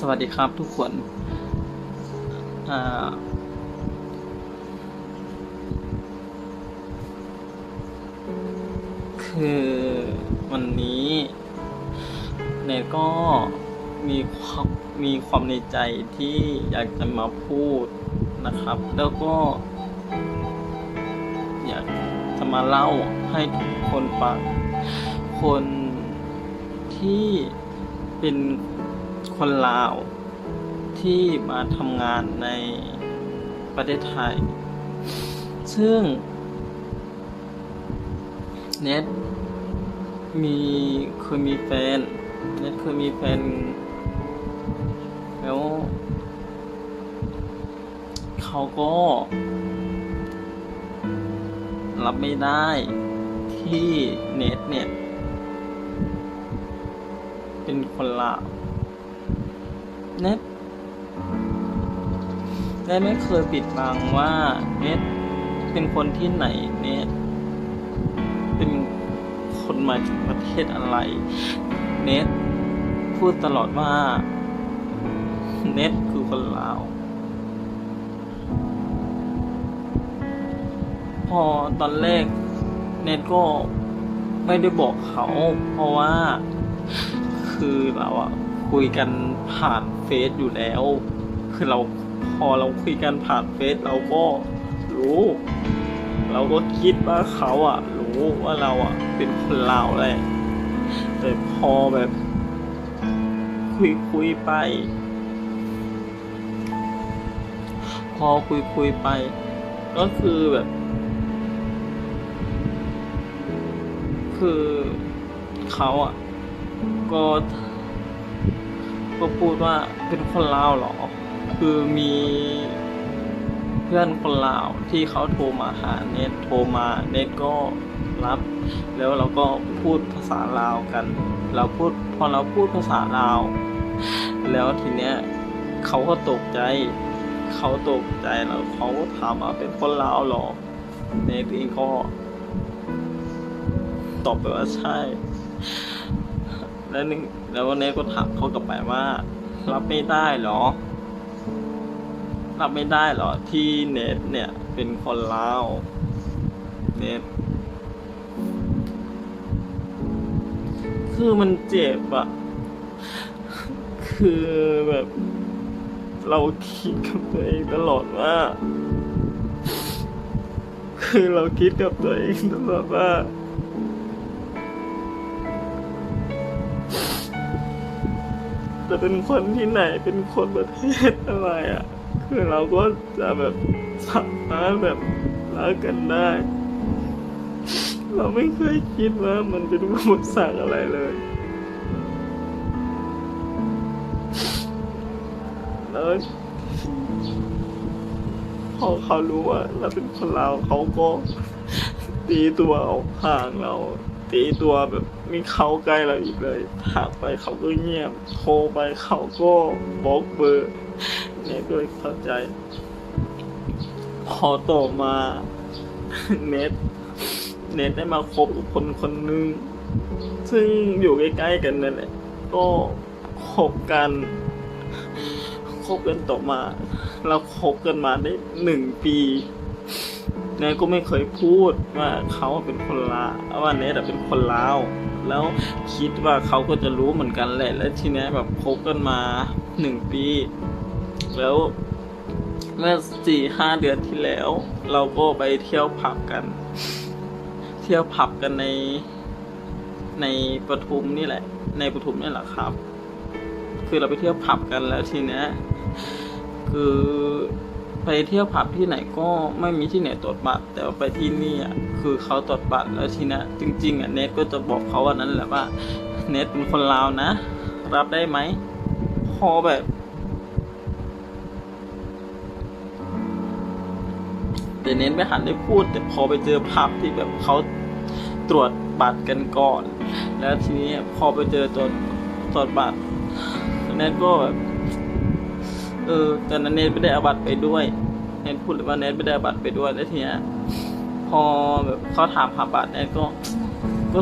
สวัสดีครับทุกคนคือวันนี้เนก็มีความมีความในใจที่อยากจะมาพูดนะครับ แล้วก็ อยากจะมาเล่าให้ทุกคนฟังคนที่เป็นค คนลาวที่มาทำงานในประเทศไทย ซึ่งเน็ตมีเคยมีแฟนเน็ตเคยมีแฟน แล้ว เขาก็ รับไม่ได้ที่เน็ตเนี่ย เป็นคนลาว เน็ตเน็ตไม่เคยปิดบังว่าเน็ตเป็นคนที่ไหนเน็ตเป็นคนมาจากประเทศอะไร เน็ตพูดตลอดว่า เน็ตคือคนลาว พอตอนแรกเน็ตก็ไม่ได้บอกเขา เพราะว่า คือเราอะ คุยกันผ่านเฟซอยู่แล้ว คือเราพอเราคุยกันผ่านเฟซเราก็รู้ เราก็คิดว่าเขาอะรู้ว่าเราอะเป็นคนลาวแหละแต่พอแบบ คุยคุยไป พอคุยคุยไป ก็คือแบบ คือเขาอะ ก็ ก็พูดว่าเป็นคนลาวเหรอ คือมีเพื่อนคนลาวที่เขาโทรมาหาเน็ตโทรมาเน็ตก็รับ แล้วเราก็พูดภาษาลาวกัน เราพูดพอเราพูดภาษาลาว แล้วทีเนี้ยเขาก็ตกใจ เขาตกใจแล้วเขาก็ถามว่าเป็นคนลาวเหรอเน็ตเองก็ตอบไปว่าใช่ แล้วนึงแล้ววันนี้ก็ถามเขากลับไปว่า รับไม่ได้เหรอ รับไม่ได้เหรอ ที่เน็ตเนี่ย เป็นคนลาวเน็ตคือมันเจ็บอะคือแบบ เราคิดกับตัวเองตลอดว่า คือเราคิดกับตัวเองตลอดว่า จะเป็นคนที่ไหนเป็นคนประเทศอะไรอะ คือเราก็จะแบบสามารถแบบรักกันได้ เราไม่เคยคิดว่ามันเป็นอุปสรรคอะไรเลย แล้วพอเขารู้ว่าเราเป็นคนลาวเขาก็ตีตัวออกห่างเรา ตีตัวแบบมีเขาใกล้เราอีกเลยถากไปเขาก็เงียบ โทรไปเขาก็บล็อกเบอร์เนี่ยก็เลยเข้าใจ พอต่อมาเน็ตเน็ตได้มาคบกับคนคนหนึง ซึ่งอยู่ใกล้ๆกันนั่นแหละก็คบกันคบกันต่อมา เราคบกันมาได้หนึ่งปี เนทก็ไม่เคยพูดว่าเขาเป็นคนลาวว่าเนทเป็นคนลาวแล้วคิดว่าเขาก็จะรู้เหมือนกันแหละ แล้วทีเนี้แบบคบกันมาหนึ่งปี แล้วเมื่อสี่ห้าเดือนที่แล้ว เราก็ไปเที่ยวผับกัน เที่ยวผับกันใน ในปทุมนี่แหละ ในปทุมนี่แหละครับ คือเราไปเที่ยวผับกันแล้วทีเนี้ยคือ ไปเที่ยวผับที่ไหนก็ไม่มีที่ไหนตรวจบัตร แต่ว่าไปที่นี่อะคือเขาตรวจบัตรแล้วทีนี้จริงๆอะเน็ตก็จะบอกเขาวันนั้นแหละว่าเน็ตเป็นคนลาวนะ รับได้ไหมพอแบบ แต่เน้นไม่หันได้พูด แต่พอไปเจอภาพที่แบบเขาตรวจบัตรกันก่อน แล้วทีนี้พอไปเจอตรวจตรวจบัตรเน็ตก็แบบ เออแต่นั้นเน็ตไม่ได้อาบัตไปด้วยเน็ตพูดเลยว่าเน็ตไม่ได้อาบัตไปด้วยแล้วทีเนี้ยพอแบบเขาถามหาบัตรเน็ตก็ก็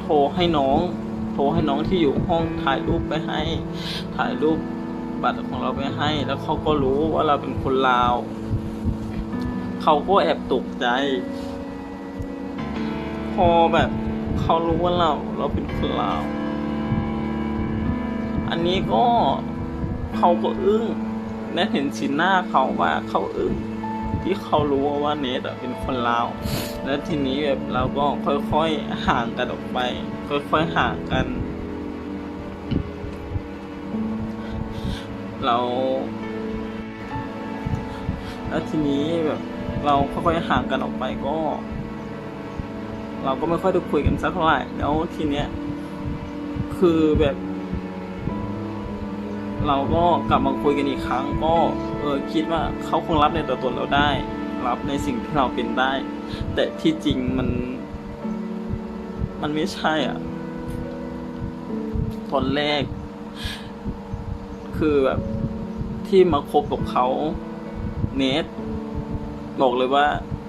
โทรให้น้อง โทรให้น้องที่อยู่ห้องถ่ายรูปไปให้ ถ่ายรูปบัตรของเราไปให้ แล้วเขาก็รู้ว่าเราเป็นคนลาวเขาก็แอบตกใจ พอแบบเขารู้ว่าเราเราเป็นคนลาว อันนี้ก็เขาก็อึ้ง และเห็นสีหน้าเขาว่าเขาอึ้งที่เขารู้ว่าเนทเป็นคนลาว แล้วทีนี้แบบเราก็ค่อยๆห่างกันออกไป ค่อยๆห่างกัน เรา แล้วทีนี้แบบเราค่อยๆห่างกันออกไปก็ เราก็ไม่ค่อยได้คุยกันสักเท่าไหร่แล้วทีเนี้ยคือแบบ เราก็กลับมาคุยกันอีกครั้ง ก็เออคิดว่าเขาคงรับในตัวตนเราได้ รับในสิ่งที่เราเป็นได้ แต่ที่จริงมัน มันไม่ใช่อะตอนแรก คือแบบที่มาคบกับเขาเนทบอกเลยว่า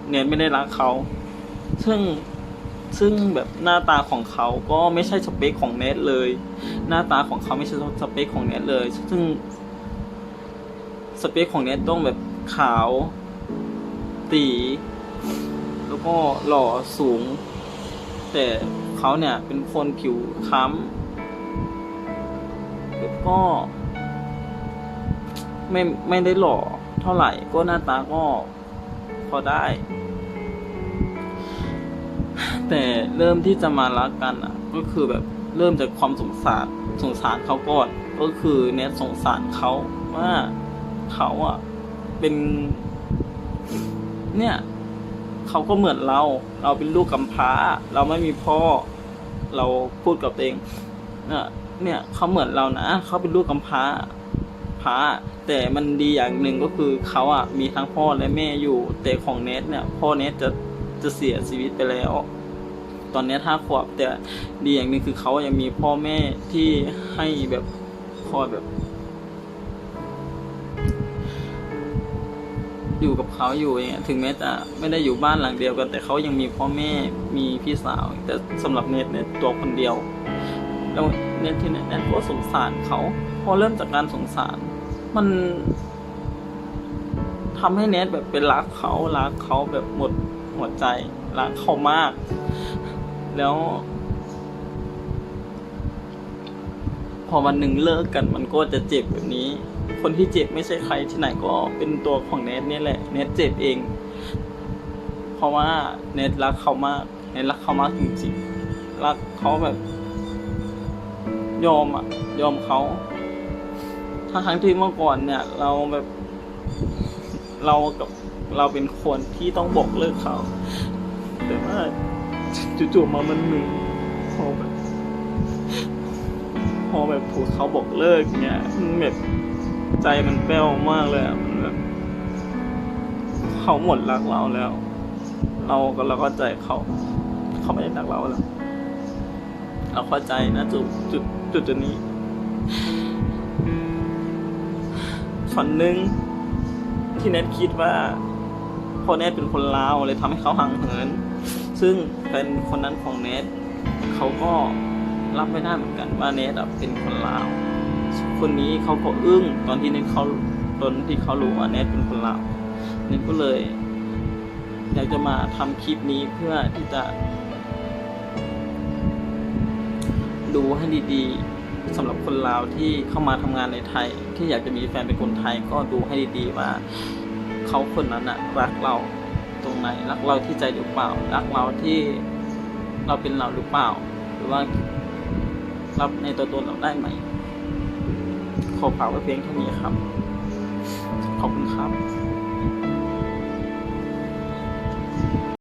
เนทไม่ได้รักเขา ซึ่ง ซึ่งแบบหน้าตาของเขาก็ไม่ใช่สเปคของเนทเลย หน้าตาของเขาไม่ใช่สเปคของเนทเลย ซึ่งสเปคของเนทต้องแบบขาว ตี แล้วก็หล่อสูง แต่เขาเนี่ยเป็นคนผิวค้ำแล้วก็ ไม่ไม่ได้หล่อเท่าไหร่ ก็หน้าตาก็พอได้ แต่เริ่มที่จะมารักกันอะ ก็คือแบบเริ่มจากความสงสารสงสารเขาก่อน ก็คือเนทสงสารเขาว่าเขาอะเป็น เนี่ยเขาก็เหมือนเรา เราเป็นลูกกำพร้า เราไม่มีพ่อ เราพูดกับตัวเองเนี่ยเนี่ยเขาเหมือนเรานะเขาเป็นลูกกำพร้าพร้า แต่มันดีอย่างหนึ่งก็คือเขาอะมีทั้งพ่อและแม่อยู่ แต่ของเนทเนี่ย พ่อเนทจะจะเสียชีวิตไปแล้ว ตอนนี้ห้าขวบแต่ดีอย่างหนึ่งคือเขายังมีพ่อแม่ที่ให้แบบคอยแบบ อยู่กับเขาอยู่อย่างเงี้ยถึงแม้จะไม่ได้อยู่บ้านหลังเดียวกัน แต่เขายังมีพ่อแม่มีพี่สาว แต่สำหรับเนทเนี่ยตัวคนเดียว แล้วเนทที่เนี่ยเนทก็สงสารเขาพอเริ่มจากการสงสาร มันทำให้เนทแบบเป็นรักเขารักเขาแบบหมดหัวใจรักเขามาก แล้ว พอวันหนึ่งเลิกกันมันก็จะเจ็บแบบนี้ คนที่เจ็บไม่ใช่ใครที่ไหนก็เป็นตัวของเนทเนี่ยแหละ เนทเจ็บเอง เพราะว่าเนทรักเขามาก เนทรักเขามากจริงๆ รักเขาแบบ ยอมอะยอมเขาทั้งทั้งที่เมื่อก่อนเนี่ย เราแบบเรากับเราเป็นคนที่ต้องบอกเลิกเขาแต่ว่า จู่ๆมามันหนึ่งพอแบบพอแบบถูกเขาบอกเลิกเนี่ยมันแบบใจมันแป้วมากเลยอะมันแบบเขาหมดรักเราแล้ว เราก็เราก็ใจเขาเขาไม่ได้รักเราแล้วเราเข้าใจนะจุดจุดจุดจุดนี้ส่วนหนึ่งที่เน็ตคิดว่าพอเน็ตเป็นคนลาวเลยทำให้เขาห่างเหิน ซึ่งเป็นคนนั้นของเน็ตเขาก็รับไม่ได้เหมือนกันว่าเน็ตอะเป็นคนลาว คนนี้เขาก็อึ้งตอนที่เน็ตเขาตอนที่เขารู้ว่าเน็ตเป็นคนลาวเน็ตก็เลย อยากจะมาทำคลิปนี้เพื่อที่จะ ดูให้ดีๆสำหรับคนลาวที่เข้ามาทำงานในไทย ที่อยากจะมีแฟนเป็นคนไทยก็ดูให้ดีๆว่าเขาคนนั้นอะรักเรา ตรงไหน รักเราที่ใจหรือเปล่า รักเราที่เราเป็นเราหรือเปล่า หรือว่ารับในตัวตนเราได้ไหม ขอฝากไว้เพียงเท่านี้ครับ ขอบคุณครับ